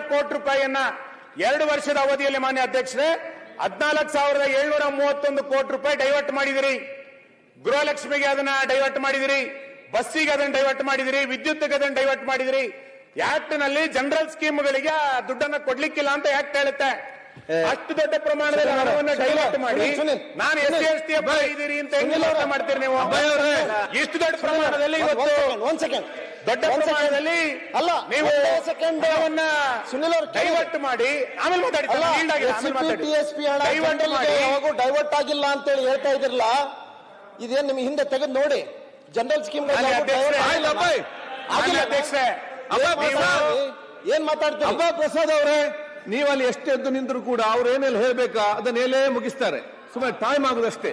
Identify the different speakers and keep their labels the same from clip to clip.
Speaker 1: ಕೋಟಿ ರೂಪಾಯಿಯನ್ನ ಎರಡು ವರ್ಷದ ಅವಧಿಯಲ್ಲಿ ಮಾನ್ಯ ಅಧ್ಯಕ್ಷರೇ, ಹದಿನಾಲ್ಕು ಸಾವಿರದ ಏಳ್ನೂರ ಮೂವತ್ತೊಂದು ಕೋಟಿ ರೂಪಾಯಿ ಡೈವರ್ಟ್ ಮಾಡಿದಿರಿ. ಗೃಹಲಕ್ಷ್ಮಿಗೆ ಅದನ್ನ ಡೈವರ್ಟ್ ಮಾಡಿದಿರಿ, ಬಸ್ಸಿಗೆ ಅದನ್ನ ಡೈವರ್ಟ್ ಮಾಡಿದಿರಿ ವಿದ್ಯುತ್ಗೆ ಅದನ್ನ ಡೈವರ್ಟ್ ಮಾಡಿದಿರಿ. ಆಕ್ಟ್ನಲ್ಲಿ ಜನರಲ್ ಸ್ಕೀಮ್ಗಳಿಗೆ ದುಡ್ಡನ್ನ ಕೊಡ್ಲಿಕ್ಕಿಲ್ಲ ಅಂತ ಆಕ್ಟ್ ಹೇಳುತ್ತೆ. ಅಷ್ಟು ದೊಡ್ಡ ಪ್ರಮಾಣದಲ್ಲಿ ಹಣವನ್ನ ಡೈವರ್ಟ್ ಮಾಡಿ. ನಾನು ಎಸ್ ಎಸ್ ಟಿ ಇದ್ದೀರಿ ಅಂತ ಹೆಂಗ್ ಯೋಚನೆ ಮಾಡ್ತೀರಿ ನೀವು?
Speaker 2: ಅಭಯ್.
Speaker 1: ಇಷ್ಟು ದೊಡ್ಡ ಪ್ರಮಾಣದಲ್ಲಿ ಇವತ್ತು
Speaker 2: ಒಂದ್ ಸೆಕೆಂಡ್
Speaker 1: ದೊಡ್ಡ ಪ್ರಮಾಣದಲ್ಲಿ
Speaker 2: ಅಲ್ಲ,
Speaker 1: ನೀವು
Speaker 2: ಸೆಕೆಂಡ್.
Speaker 1: ಹಣವನ್ನ
Speaker 2: ಸುನಿಲ್ ಅವರು
Speaker 1: ಡೈವರ್ಟ್ ಮಾಡಿ ಆಮೇಲೆ ಮಾತಾಡಿ
Speaker 2: ಹಣ
Speaker 1: ಡೈವರ್ಟ್
Speaker 2: ಯಾವಾಗೂ ಡೈವರ್ಟ್ ಆಗಿಲ್ಲ ಅಂತ ಹೇಳಿ ಹೇಳ್ತಾ ಇದಿರಲ್ಲ ಇದೇನ್ ನಿಮ್ ಹಿಂದೆ ತೆಗೆದು ನೋಡಿ. General scheme
Speaker 3: Abhay. Abhay Prasad.
Speaker 2: ಏನ್ ಮಾತಾಡ್ತೀವಿ
Speaker 3: ಅಬ್ಬಾ ಪ್ರಸಾದ್ ಅವರೇ. ನೀವು ಅಲ್ಲಿ ಎಷ್ಟು ಎದ್ದು ನಿಂತರೂ ಕೂಡ ಅವ್ರು ಏನೆಲ್ಲ ಹೇಳ್ಬೇಕಾ ಅದನ್ನೇಲೇ ಮುಗಿಸ್ತಾರೆ. ಸುಮ್ಮನೆ ಟೈಮ್ ಆಗುದಷ್ಟೇ.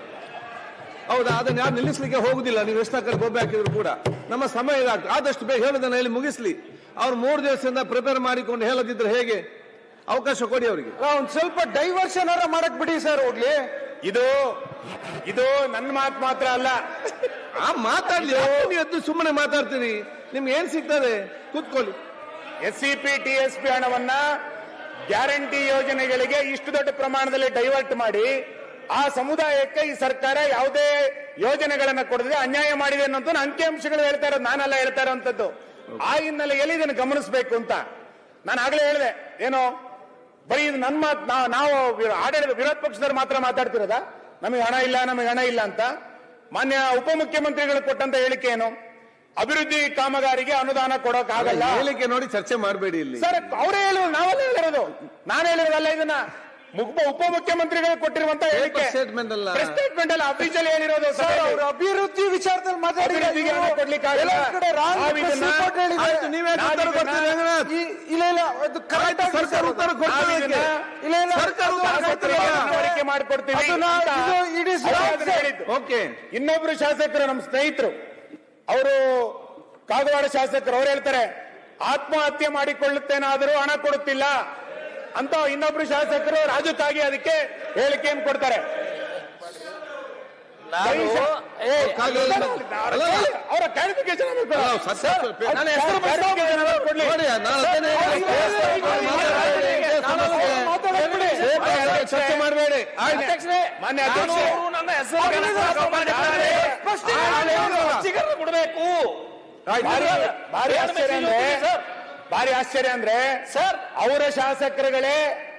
Speaker 3: ಹೌದಾ? ಅದನ್ನ ಯಾರು ನಿಲ್ಲಿಸ್ಲಿಕ್ಕೆ ಹೋಗುದಿಲ್ಲ. ನೀವು ಎಷ್ಟು ಕಡೆ ಗೊಂಬೆ ಹಾಕಿದ್ರು ಕೂಡ. ನಮ್ಮ ಸಮಯ ಇದಾಗ್ತದೆ ಆದಷ್ಟು ಬೇಗ ಹೇಳೋದನ್ನ ಹೇಳಿ ಮುಗಿಸ್ಲಿ. ಅವ್ರು ಮೂರು ದಿವಸದಿಂದ ಪ್ರಿಪೇರ್ ಮಾಡಿಕೊಂಡು ಹೇಳದಿದ್ರೆ ಹೇಗೆ? ಅವಕಾಶ ಕೊಡಿ ಅವರಿಗೆ.
Speaker 2: ಒಂದ್ ಸ್ವಲ್ಪ ಡೈವರ್ಷನ್ ಮಾಡಕ್ ಬಿಡಿ ಸರ್ ಹೋಗ್ಲಿ.
Speaker 1: ಇದು ಇದು ನನ್ನ ಮಾತು ಮಾತ್ರ ಅಲ್ಲ.
Speaker 3: ಆ ಮಾತಾಡ್ಲಿ. ನೀವು ಎದ್ದು ಸುಮ್ಮನೆ ಮಾತಾಡ್ತೀರಿ? ನಿಮ್ಗೆ ಏನ್ ಸಿಗ್ತದೆ? ಕೂತ್ಕೊಳ್ಳಿ.
Speaker 1: S C P T S P ಹಣವನ್ನ ಗ್ಯಾರಂಟಿ ಯೋಜನೆಗಳಿಗೆ ಇಷ್ಟು ದೊಡ್ಡ ಪ್ರಮಾಣದಲ್ಲಿ ಡೈವರ್ಟ್ ಮಾಡಿ ಆ ಸಮುದಾಯಕ್ಕೆ ಈ ಸರ್ಕಾರ ಯಾವುದೇ ಯೋಜನೆಗಳನ್ನ ಕೊಡದೆ ಅನ್ಯಾಯ ಮಾಡಿದೆ ಅನ್ನೋದು ಅಂಕಿಅಂಶಗಳು ಹೇಳ್ತಾ ಇರೋದು, ನಾನೆಲ್ಲ ಹೇಳ್ತಾ ಇರೋಂಥದ್ದು ಆ ಹಿನ್ನೆಲೆಯಲ್ಲಿ ಇದನ್ನು ಗಮನಿಸಬೇಕು ಅಂತ ನಾನು ಆಗಲೇ ಹೇಳಿದೆ. ಏನು, ಬರೀ ನನ್ನ ಮಾತು ನಾವು ನಾವು ಆಡಳಿತ, ವಿರೋಧ ಪಕ್ಷದವ್ರು ಮಾತ್ರ ಮಾತಾಡ್ತಿರೋದ? ನಮಗೆ ಹಣ ಇಲ್ಲ, ನಮಗೆ ಹಣ ಇಲ್ಲ ಅಂತ. ಮಾನ್ಯ ಉಪಮುಖ್ಯಮಂತ್ರಿಗಳು ಕೊಟ್ಟಂತ ಹೇಳಿಕೆ ಏನು? ಅಭಿವೃದ್ಧಿ ಕಾಮಗಾರಿಗೆ ಅನುದಾನ ಕೊಡೋಕಾಗಲ್ಲ
Speaker 3: ಹೇಳಿಕೆ ನೋಡಿ ಚರ್ಚೆ ಮಾಡಬೇಡಿ ಇಲ್ಲಿ.
Speaker 1: ಸರ್ ಅವರೇ ಹೇಳಿದ್ರು ನಾವಲ್ಲ ಹೇಳಿರೋದು ನಾನು ಹೇಳಿರೋದಲ್ಲ ಇದನ್ನ ಮುಖ್ಯ ಉಪಮುಖ್ಯಮಂತ್ರಿಗಳು ಕೊಟ್ಟಿರುವಂತ ಹೇಳಿಕೆ.
Speaker 3: ಸ್ಟೇಟ್ಮೆಂಟ್ ಅಲ್ಲ.
Speaker 1: ಸ್ಟೇಟ್ಮೆಂಟ್ ಅಲ್ಲ ಅಫಿಷಿಯಲ್ ಹೇಳಿರೋದು
Speaker 2: ಸರ್ ಅವರು ಅಭಿವೃದ್ಧಿ ವಿಚಾರದಲ್ಲಿ ಮಾತಾಡಿ
Speaker 1: ಅಭಿವೃದ್ಧಿಗೆ ಹಣ ಕೊಡ್ಲಿಕ್ಕಾಗಲ್ಲ. ನಾವು ಇದನ್ನ-
Speaker 3: ಆಯ್ತು ನೀವೇ
Speaker 1: ನಾವು
Speaker 3: ಉತ್ತರ
Speaker 1: ಇದನ್ನ-
Speaker 3: ಕೊಡ್ತೀರಿ?
Speaker 2: ಇಲ್ಲ ಇಲ್ಲ ಅದು
Speaker 3: ಸರ್ಕಾರ ಉತ್ತರ
Speaker 2: ಅದು.
Speaker 3: ಕೊಡ್ತದೆ
Speaker 1: ನಾವು ಇದನ್ನ-
Speaker 3: ಅದಕ್ಕೆ.
Speaker 2: ಇಲ್ಲ ಇಲ್ಲ
Speaker 3: ಸರ್ಕಾರ ಉತ್ತರ
Speaker 2: ಅದು
Speaker 3: ಕೊಡ್ತದೆ.
Speaker 2: ಶಾಸಕರು
Speaker 1: ಮಾಡಿಕೊಡ್ತೀವಿ ಇನ್ನೊಬ್ರು ಶಾಸಕರು ನಮ್ಮ ಸ್ನೇಹಿತರು. ಅವರು ಕಾಗವಾಡ ಶಾಸಕರು ಅವ್ರು ಹೇಳ್ತಾರೆ ಆತ್ಮಹತ್ಯೆ ಮಾಡಿಕೊಳ್ಳುತ್ತೇನಾದರೂ ಹಣ ಕೊಡುತ್ತಿಲ್ಲ ಅಂತ ಇನ್ನೊಬ್ರು ಶಾಸಕರು ರಾಜಕ್ಕಾಗಿ ಅದಕ್ಕೆ ಹೇಳಿಕೆಯನ್ನು ಕೊಡ್ತಾರೆ. ಅವರ ಕ್ಲಾರಿಫಿಕೇಶನ್ ಕೊಡ್ಲಿ
Speaker 3: ನೋಡಿ ನಾನು ಅದನ್ನೇ ಹೇಳಿದ್ದು.
Speaker 2: ಮಾತಾಡಬೇಡಿ.
Speaker 3: ಚರ್ಚೆ ಮಾಡಬೇಡಿ
Speaker 1: ಮಾನ್ಯ
Speaker 4: ಕೊಡಬೇಕು
Speaker 1: ಭಾರಿ ಭಾರಿ ಆಶ್ಚರ್ಯ ಅಂದ್ರೆ ಭಾರಿ ಆಶ್ಚರ್ಯ ಅಂದ್ರೆ
Speaker 4: ಸರ್.
Speaker 1: ಅವರ ಶಾಸಕರುಗಳೇ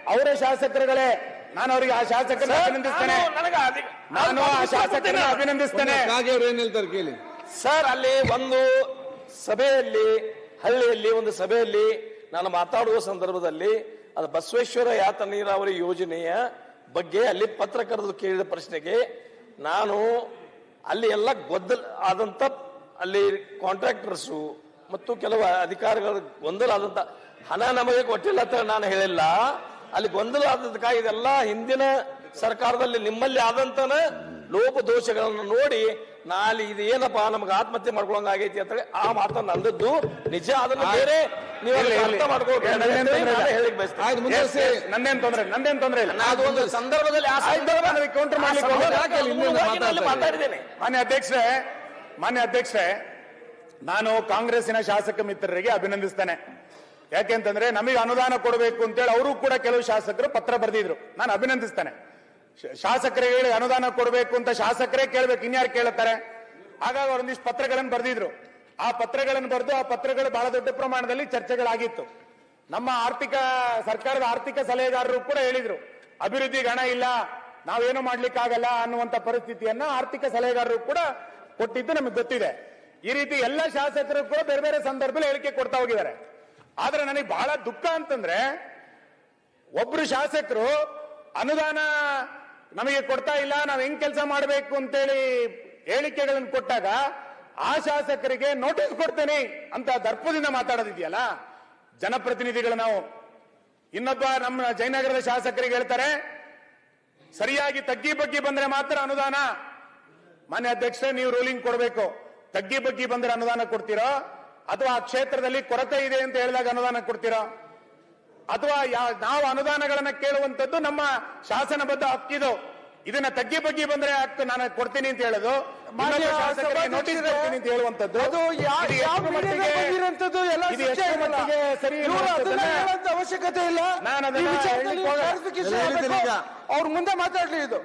Speaker 1: ಅವರ ಶಾಸಕರುಗಳೇ ನಾನು ಅವರಿಗೆ ಆ ಶಾಸಕರನ್ನ ಅಭಿನಂದಿಸ್ತೇನೆ.
Speaker 4: ನನಗೆ
Speaker 1: ನಾನು ಆ ಶಾಸಕರನ್ನ ಅಭಿನಂದಿಸ್ತೇನೆ.
Speaker 3: ಏನ್ ಹೇಳ್ತಾರೆ ಕೇಳಿ.
Speaker 4: ಸರ್ ಅಲ್ಲಿ ಒಂದು ಸಭೆಯಲ್ಲಿ ಹಳ್ಳಿಯಲ್ಲಿ ಒಂದು ಸಭೆಯಲ್ಲಿ ನಾನು ಮಾತಾಡುವ ಸಂದರ್ಭದಲ್ಲಿ ಅದು ಬಸವೇಶ್ವರ ಯಾತ ನೀರಾವರಿ ಯೋಜನೆಯ ಬಗ್ಗೆ ಅಲ್ಲಿ ಪತ್ರಕರ್ತರು ಕೇಳಿದ ಪ್ರಶ್ನೆಗೆ ನಾನು ಅಲ್ಲಿ ಎಲ್ಲ ಗೊದ್ದಲ್ ಆದಂತ ಅಲ್ಲಿ ಕಾಂಟ್ರಾಕ್ಟರ್ಸು ಮತ್ತು ಕೆಲವು ಅಧಿಕಾರಿಗಳ ಗೊಂದಲ ಆದಂತ ಹಣ ನಮಗೆ ಕೊಟ್ಟಿಲ್ಲ ಅಂತ ನಾನು ಹೇಳಿಲ್ಲ. ಅಲ್ಲಿ ಗೊಂದಲ ಆದಂತ ಇದೆಲ್ಲ ಹಿಂದಿನ ಸರ್ಕಾರದಲ್ಲಿ ನಿಮ್ಮಲ್ಲಿ ಆದಂತನ ಲೋಪ ದೋಷಗಳನ್ನು ನೋಡಿ ನಾಳೆ ಇದು ಏನಪ್ಪಾ? ನಮ್ಗೆ ಆತ್ಮಹತ್ಯೆ ಮಾಡ್ಕೊಳಂಗ ಆಗೈತಿ ಅಂತ ಹೇಳಿ ಆ ಮಾತನ್ನ ಅಂದದ್ದು ನಿಜ ಅದನ್ನ ಬೇರೆ ನೀವು. ಅರ್ಥ ಮಾಡ್ಕೊಳ್ಬೇಕು. ಅಂತ
Speaker 1: ನಂದೇನ್ ತೊಂದ್ರೆ ನಂದೇನ್ ತೊಂದ್ರೆ ಇಲ್ಲ
Speaker 4: ಅದು ಒಂದು ಸಂದರ್ಭದಲ್ಲಿ ಆ ಸಂದರ್ಭ
Speaker 1: ಕೌಂಟರ್ ಮಾಡ್ಲಿಕ್ಕೆ
Speaker 4: ಮಾತಾಡಿದ್ದೇನೆ
Speaker 1: ಮಾನ್ಯ ಅಧ್ಯಕ್ಷರೇ ಮಾನ್ಯ ಅಧ್ಯಕ್ಷರೇ ನಾನು ಕಾಂಗ್ರೆಸ್ಸಿನ ಶಾಸಕ ಮಿತ್ರರಿಗೆ ಅಭಿನಂದಿಸ್ತೇನೆ. ಯಾಕೆಂತಂದ್ರೆ ನಮಗೆ ಅನುದಾನ ಕೊಡಬೇಕು ಅಂತೇಳಿ ಅವರು ಕೂಡ ಕೆಲವು ಶಾಸಕರು ಪತ್ರ ಬರೆದಿದ್ರು. ನಾನು ಅಭಿನಂದಿಸ್ತೇನೆ. ಶಾಸಕರಿಗೆ ಹೇಳಿ ಅನುದಾನ ಕೊಡಬೇಕು ಅಂತ ಶಾಸಕರೇ ಕೇಳ್ಬೇಕು, ಇನ್ಯಾರು ಕೇಳುತ್ತಾರೆ ಹಾಗಾಗಿ ಅವರೊಂದಿಷ್ಟು ಪತ್ರಗಳನ್ನು ಬರೆದಿದ್ರು. ಆ ಪತ್ರಗಳನ್ನು ಬರೆದು ಆ ಪತ್ರಗಳು ಬಹಳ ದೊಡ್ಡ ಪ್ರಮಾಣದಲ್ಲಿ ಚರ್ಚೆಗಳಾಗಿತ್ತು. ನಮ್ಮ ಆರ್ಥಿಕ, ಸರ್ಕಾರದ ಆರ್ಥಿಕ ಸಲಹೆಗಾರರು ಕೂಡ ಹೇಳಿದ್ರು ಅಭಿವೃದ್ಧಿಗೆ ಹಣ ಇಲ್ಲ, ನಾವೇನು ಮಾಡ್ಲಿಕ್ಕಾಗಲ್ಲ ಅನ್ನುವಂತ ಪರಿಸ್ಥಿತಿಯನ್ನ ಆರ್ಥಿಕ ಸಲಹೆಗಾರರು ಕೂಡ ಕೊಟ್ಟಿದ್ದು ನಮಗೆ ಗೊತ್ತಿದೆ. ಈ ರೀತಿ ಎಲ್ಲ ಶಾಸಕರು ಕೂಡ ಬೇರೆ ಬೇರೆ ಸಂದರ್ಭದಲ್ಲಿ ಹೇಳಿಕೆ ಕೊಡ್ತಾ ಹೋಗಿದ್ದಾರೆ. ಆದ್ರೆ ನನಗೆ ಬಹಳ ದುಃಖ ಅಂತಂದ್ರೆ, ಒಬ್ರು ಶಾಸಕರು ಅನುದಾನ ನಮಗೆ ಕೊಡ್ತಾ ಇಲ್ಲ, ನಾವು ಹೆಂಗ್ ಕೆಲಸ ಮಾಡಬೇಕು ಅಂತೇಳಿ ಹೇಳಿಕೆಗಳನ್ನು ಕೊಟ್ಟಾಗ, ಆ ಶಾಸಕರಿಗೆ ನೋಟಿಸ್ ಕೊಡ್ತೇನೆ ಅಂತ ದರ್ಪದಿಂದ ಮಾತಾಡೋದಿದೆಯಲ್ಲ, ಜನಪ್ರತಿನಿಧಿಗಳು ನಾವು. ಇನ್ನೊಬ್ಬ ನಮ್ಮ ಜಯನಗರದ ಶಾಸಕರಿಗೆ ಹೇಳ್ತಾರೆ, ಸರಿಯಾಗಿ ತಗ್ಗಿ ಬಗ್ಗಿ ಬಂದ್ರೆ ಮಾತ್ರ ಅನುದಾನ. ಮಾನ್ಯ ಅಧ್ಯಕ್ಷರೇ, ನೀವು ರೂಲಿಂಗ್ ಕೊಡಬೇಕು. ತಗ್ಗಿ ಬಗ್ಗಿ ಬಂದ್ರೆ ಅನುದಾನ ಕೊಡ್ತೀರೋ, ಅಥವಾ ಆ ಕ್ಷೇತ್ರದಲ್ಲಿ ಕೊರತೆ ಇದೆ ಅಂತ ಹೇಳಿದಾಗ ಅನುದಾನ ಕೊಡ್ತೀರೋ? ಅಥವಾ ಯಾ- ನಾವು ಅನುದಾನಗಳನ್ನ ಕೇಳುವಂತದ್ದು ನಮ್ಮ ಶಾಸನಬದ್ಧ ಹಕ್ಕಿದು ಇದನ್ನ ತಗ್ಗಿ ಬಗ್ಗಿ ಬಂದ್ರೆ ಹಕ್ಕು ನಾನು ಕೊಡ್ತೀನಿ ಅಂತ ಹೇಳೋದು.
Speaker 2: ಮಾನ್ಯ
Speaker 1: ಶಾಸಕರಿಗೆ ನೋಟಿಸ್ ಕೊಡ್ತೀನಿ ಅಂತ ಹೇಳುವಂತದ್ದು ಸರಿ
Speaker 5: ಅವಶ್ಯಕತೆ ಇಲ್ಲ.
Speaker 1: ನಾನು.
Speaker 5: ಅವ್ರ ಮುಂದೆ ಮಾತಾಡ್ಲಿ ಇದು.